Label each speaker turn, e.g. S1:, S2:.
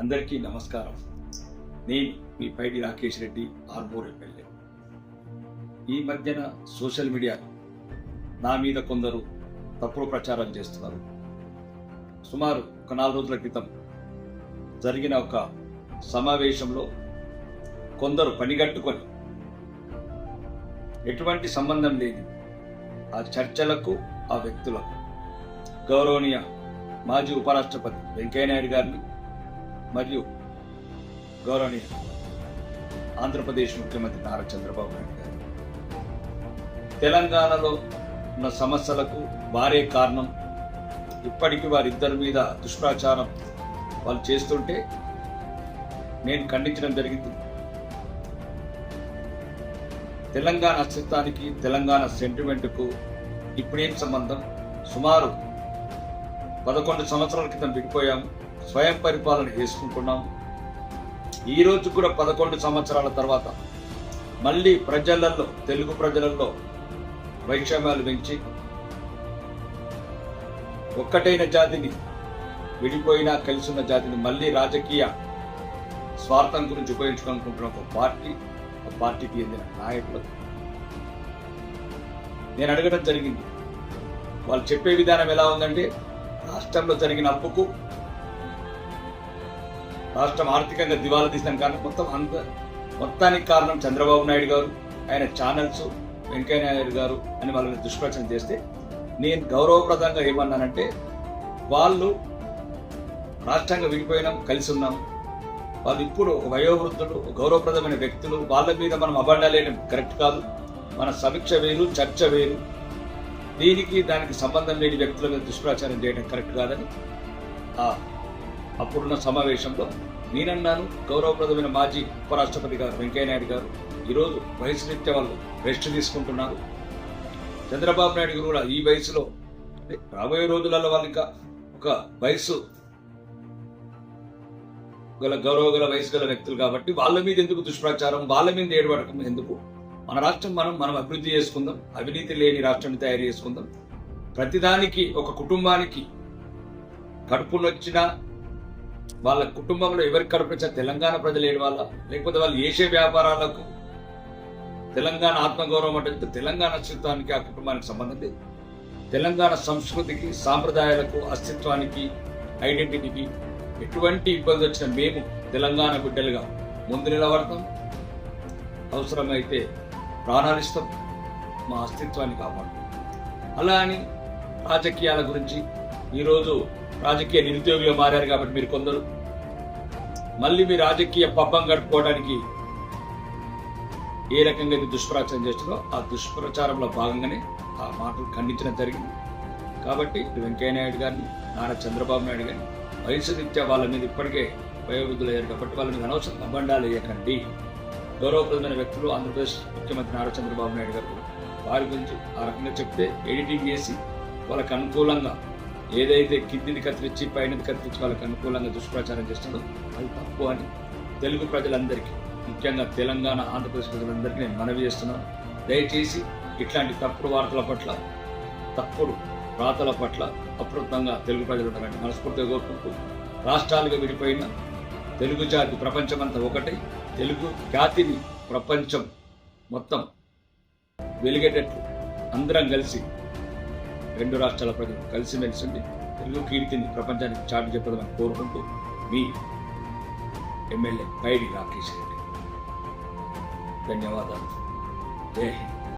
S1: అందరికీ నమస్కారం. నేను మీ పైడి రాకేష్ రెడ్డి ఆర్మూర్ ఎమ్మెల్యే. ఈ మధ్యన సోషల్ మీడియా నా మీద కొందరు తప్పుడు ప్రచారం చేస్తున్నారు. సుమారు ఒక నాలుగు రోజుల క్రితం జరిగిన ఒక సమావేశంలో కొందరు పనిగట్టుకొని ఎటువంటి సంబంధం లేని ఆ చర్చలకు ఆ వ్యక్తులకు గౌరవనీయ మాజీ ఉపరాష్ట్రపతి వెంకయ్యనాయుడు గారిని మరియు గౌరవనీయ ఆంధ్రప్రదేశ్ ముఖ్యమంత్రి నారా చంద్రబాబు నాయుడు గారు. తెలంగాణలో ఉన్న సమస్యలకు వారే కారణం. ఇప్పటికీ వారిద్దరి మీద దుష్ప్రాచారం వాళ్ళు చేస్తుంటే నేను ఖండించడం జరిగింది. తెలంగాణ అస్తిత్వానికి తెలంగాణ సెంటిమెంట్కు ఇప్పుడేం సంబంధం? సుమారు పదకొండు సంవత్సరాల క్రితం విడిపోయాము. స్వయం పరిపాలన చేసుకుంటున్నాం. ఈ రోజు కూడా పదకొండు సంవత్సరాల తర్వాత మళ్ళీ ప్రజలలో తెలుగు ప్రజలలో వైషమ్యాలు పెంచి ఒక్కటైన జాతిని విడిపోయినా కలిసిన జాతిని మళ్ళీ రాజకీయ స్వార్థం గురించి ఉపయోగించుకోనుకుంటున్న ఒక పార్టీ ఆ పార్టీకి చెందిన నాయకులు. నేను అడగడం జరిగింది. వాళ్ళు చెప్పే విధానం ఎలా ఉందంటే రాష్ట్రంలో జరిగిన అప్పుకు రాష్ట్రం ఆర్థికంగా దివాలా తీసిన కారణం మొత్తం అంత మొత్తానికి కారణం చంద్రబాబు నాయుడు గారు ఆయన ఛానల్స్ వెంకయ్య నాయుడు గారు అని వాళ్ళని దుష్ప్రచారం చేస్తే నేను గౌరవప్రదంగా ఏమన్నానంటే వాళ్ళు రాష్ట్రంగా విడిపోయినాం కలిసి ఉన్నాం. వాళ్ళు ఇప్పుడు ఒక వయోవృద్ధులు గౌరవప్రదమైన వ్యక్తులు వాళ్ళ మీద మనం అబండాలేయడం కరెక్ట్ కాదు. మన సమీక్ష వేరు చర్చ వేరు. దీనికి దానికి సంబంధం లేని వ్యక్తుల మీద దుష్ప్రచారం చేయడం కరెక్ట్ కాదని అప్పుడున్న సమావేశంలో నేనన్నాను గౌరవప్రదమైన మాజీ ఉపరాష్ట్రపతి గారు వెంకయ్యనాయుడు గారు. ఈరోజు వయసు నిత్య వాళ్ళు రెస్ట్ తీసుకుంటున్నారు. చంద్రబాబు నాయుడు గారు కూడా ఈ వయసులో రాబోయే రోజులలో వాళ్ళు ఇంకా ఒక వయసు గల గౌరవ గల వయసు గల వ్యక్తులు కాబట్టి వాళ్ళ మీద ఎందుకు దుష్ప్రచారం వాళ్ళ మీద ఏడవడకం ఎందుకు? మన రాష్ట్రం మనం మనం అభివృద్ధి చేసుకుందాం అవినీతి లేని రాష్ట్రాన్ని తయారు చేసుకుందాం. ప్రతిదానికి ఒక కుటుంబానికి కడుపు నొచ్చినా వాళ్ళ కుటుంబంలో ఎవరికి కడుపు తెలంగాణ ప్రజలు ఏడు వాళ్ళ? లేకపోతే వాళ్ళు చేసే వ్యాపారాలకు తెలంగాణ ఆత్మగౌరవం అంటే తెలంగాణ అస్తిత్వానికి ఆ కుటుంబానికి సంబంధం లేదు. తెలంగాణ సంస్కృతికి సాంప్రదాయాలకు అస్తిత్వానికి ఐడెంటిటీకి ఎటువంటి ఇబ్బంది వచ్చినా మేము తెలంగాణ బిడ్డలుగా ముందు నిలబడతాం. అవసరమైతే ప్రాణాలిస్తాం మా అస్తిత్వాన్ని కాపాడుతాం. అలా అని రాజకీయాల గురించి ఈరోజు రాజకీయ నిరుద్యోగులు మారారు కాబట్టి మీరు కొందరు. మళ్ళీ మీ రాజకీయ పబ్బం గడుపుకోవడానికి ఏ రకంగా అయితే దుష్ప్రచారం చేస్తారో ఆ దుష్ప్రచారంలో భాగంగానే ఆ మాటలు ఖండించడం జరిగింది. కాబట్టి వెంకయ్య నాయుడు గారిని నారా చంద్రబాబు నాయుడు గారిని వయసు రీత్యా వాళ్ళ మీద ఇప్పటికే వయోవృద్ధులు అయ్యారు కాబట్టి వాళ్ళ మీద అనవసరం అబండాలు వేయకండి. గౌరవప్రదమైన వ్యక్తులు ఆంధ్రప్రదేశ్ ముఖ్యమంత్రి నారా చంద్రబాబు నాయుడు గారు వారి గురించి ఆ రకంగా చెప్తే ఎడిటింగ్ చేసి వాళ్ళకు అనుకూలంగా ఏదైతే కిందిని కత్తిరించి పైనది కత్తిరించి వాళ్ళకి అనుకూలంగా దుష్ప్రచారం చేస్తుందో అది తప్పు అని తెలుగు ప్రజలందరికీ ముఖ్యంగా తెలంగాణ ఆంధ్రప్రదేశ్ ప్రజలందరికీ నేను మనవి చేస్తున్నాను. దయచేసి ఇట్లాంటి తప్పుడు వార్తల పట్ల తప్పుడు రాతల పట్ల అప్రమత్తంగా తెలుగు ప్రజలు ఉండాలని మనస్ఫూర్తిగా కోరుకుంటూ రాష్ట్రాలుగా విడిపోయిన తెలుగు జాతి ప్రపంచమంతా ఒకటి తెలుగు జాతిని ప్రపంచం మొత్తం వెలిగేటట్లు అందరం కలిసి రెండు రాష్ట్రాల ప్రజలు కలిసిమెలిసింది తెలుగు కీర్తిని ప్రపంచానికి చాటు చెప్పదని కోరుకుంటూ మీ ఎమ్మెల్యే పైడి రాకేష్ రెడ్డి. ధన్యవాదాలు. జై హింద్.